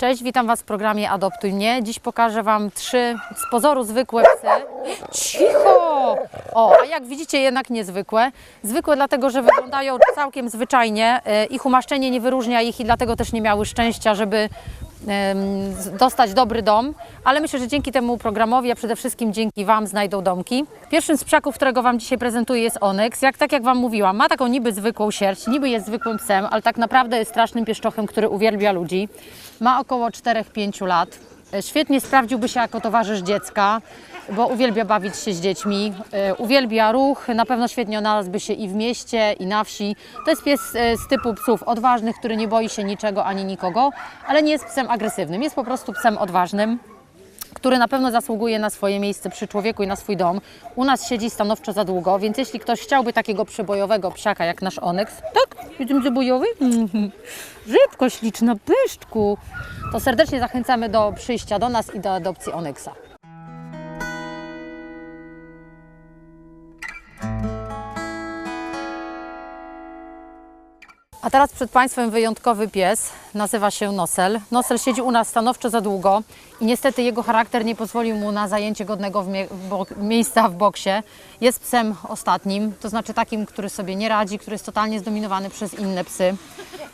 Cześć, witam Was w programie Adoptuj mnie. Dziś pokażę Wam trzy z pozoru zwykłe psy. Cicho! O, a jak widzicie jednak niezwykłe. Zwykłe dlatego, że wyglądają całkiem zwyczajnie. E, Ich umaszczenie nie wyróżnia ich i dlatego też nie miały szczęścia, żeby dostać dobry dom, ale myślę, że dzięki temu programowi, a przede wszystkim dzięki Wam znajdą domki. Pierwszym z psiaków, którego Wam dzisiaj prezentuję jest Onyx. Jak, tak jak Wam mówiłam, ma taką niby zwykłą sierść, niby jest zwykłym psem, ale tak naprawdę jest strasznym pieszczochem, który uwielbia ludzi. Ma około 4-5 lat. E, Świetnie sprawdziłby się jako towarzysz dziecka, bo uwielbia bawić się z dziećmi, e, uwielbia ruch, na pewno świetnie odnalazłby się i w mieście, i na wsi. To jest pies e, z typu psów odważnych, który nie boi się niczego ani nikogo, ale nie jest psem agresywnym, jest po prostu psem odważnym który na pewno zasługuje na swoje miejsce przy człowieku i na swój dom. U nas siedzi stanowczo za długo, więc jeśli ktoś chciałby takiego przybojowego psiaka jak nasz Onyx, tak, jestem przybojowy? Rybko śliczna, pyszczku, to serdecznie zachęcamy do przyjścia do nas i do adopcji Onyxa. Teraz przed Państwem wyjątkowy pies, nazywa się Nosel. Nosel siedzi u nas stanowczo za długo i niestety jego charakter nie pozwolił mu na zajęcie godnego w mie- w miejsca w boksie. Jest psem ostatnim, to znaczy takim, który sobie nie radzi, który jest totalnie zdominowany przez inne psy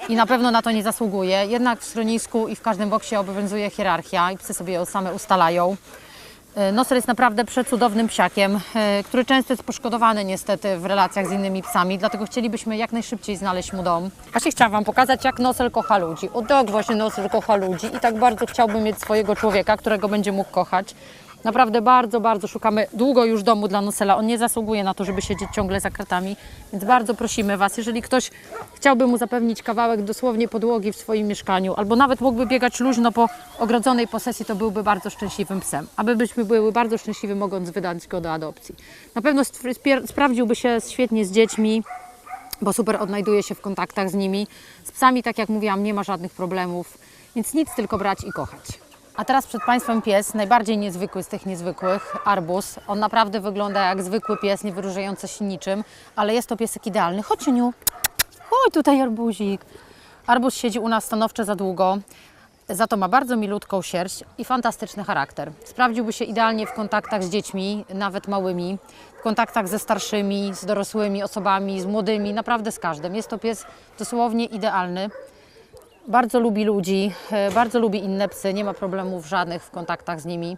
i na pewno na to nie zasługuje. Jednak w schronisku i w każdym boksie obowiązuje hierarchia i psy sobie ją same ustalają. E, Nosel jest naprawdę przecudownym psiakiem, e, który często jest poszkodowany niestety w relacjach z innymi psami, dlatego chcielibyśmy jak najszybciej znaleźć mu dom. Właśnie chciałam Wam pokazać, jak Nosel kocha ludzi. O tak właśnie Nosel kocha ludzi i tak bardzo chciałbym mieć swojego człowieka, którego będzie mógł kochać. Naprawdę bardzo, bardzo szukamy długo już domu dla Nosela. On nie zasługuje na to, żeby siedzieć ciągle za kratami, więc bardzo prosimy Was, jeżeli ktoś chciałby mu zapewnić kawałek dosłownie podłogi w swoim mieszkaniu, albo nawet mógłby biegać luźno po ogrodzonej posesji, to byłby bardzo szczęśliwym psem. Aby byśmy były bardzo szczęśliwi, mogąc wydać go do adopcji. Na pewno sprawdziłby się świetnie z dziećmi, bo super odnajduje się w kontaktach z nimi. Z psami, tak jak mówiłam, nie ma żadnych problemów, więc nic tylko brać i kochać. A teraz przed Państwem pies, najbardziej niezwykły z tych niezwykłych, Arbus. On naprawdę wygląda jak zwykły pies, nie wyróżniający się niczym, ale jest to piesek idealny. Chodź, Niu. Chodź tutaj, Arbuzik. Arbus siedzi u nas stanowczo za długo. Za to ma bardzo milutką sierść i fantastyczny charakter. Sprawdziłby się idealnie w kontaktach z dziećmi, nawet małymi, w kontaktach ze starszymi, z dorosłymi osobami, z młodymi, naprawdę z każdym. Jest to pies dosłownie idealny. Bardzo lubi ludzi, e, bardzo lubi inne psy, nie ma problemów żadnych w kontaktach z nimi.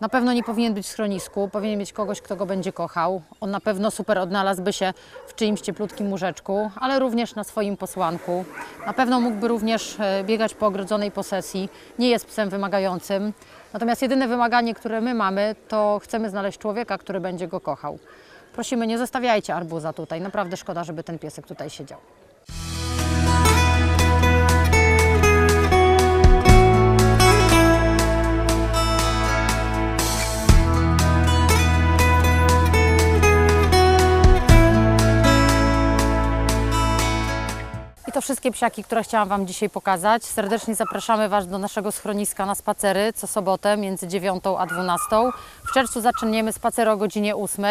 Na pewno nie powinien być w schronisku, powinien mieć kogoś, kto go będzie kochał. On na pewno super odnalazłby się w czyimś cieplutkim łóżeczku, ale również na swoim posłanku. Na pewno mógłby również e, biegać po ogrodzonej posesji. Nie jest psem wymagającym. Natomiast jedyne wymaganie, które my mamy, to chcemy znaleźć człowieka, który będzie go kochał. Prosimy, nie zostawiajcie arbuza tutaj. Naprawdę szkoda, żeby ten piesek tutaj siedział. Wszystkie psiaki, które chciałam Wam dzisiaj pokazać. Serdecznie zapraszamy Was do naszego schroniska na spacery co sobotę między 9 a 12. W czerwcu zaczniemy spacer o godzinie 8,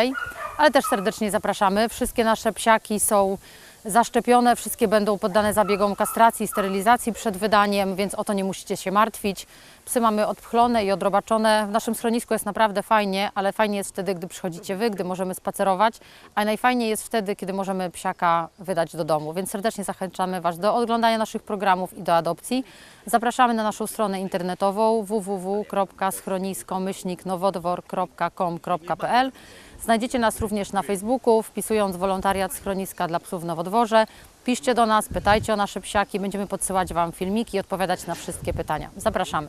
ale też serdecznie zapraszamy. Wszystkie nasze psiaki są zaszczepione, wszystkie będą poddane zabiegom kastracji, sterylizacji przed wydaniem, więc o to nie musicie się martwić. Psy mamy odpchlone i odrobaczone. W naszym schronisku jest naprawdę fajnie, ale fajnie jest wtedy, gdy przychodzicie Wy, gdy możemy spacerować, a najfajniej jest wtedy, kiedy możemy psiaka wydać do domu. Więc serdecznie zachęcamy Was do oglądania naszych programów i do adopcji. Zapraszamy na naszą stronę internetową www.schronisko-nowodwor.com.pl Znajdziecie nas również na Facebooku, wpisując wolontariat schroniska dla psów w Nowodworze. Piszcie do nas, pytajcie o nasze psiaki, będziemy podsyłać Wam filmiki i odpowiadać na wszystkie pytania. Zapraszamy.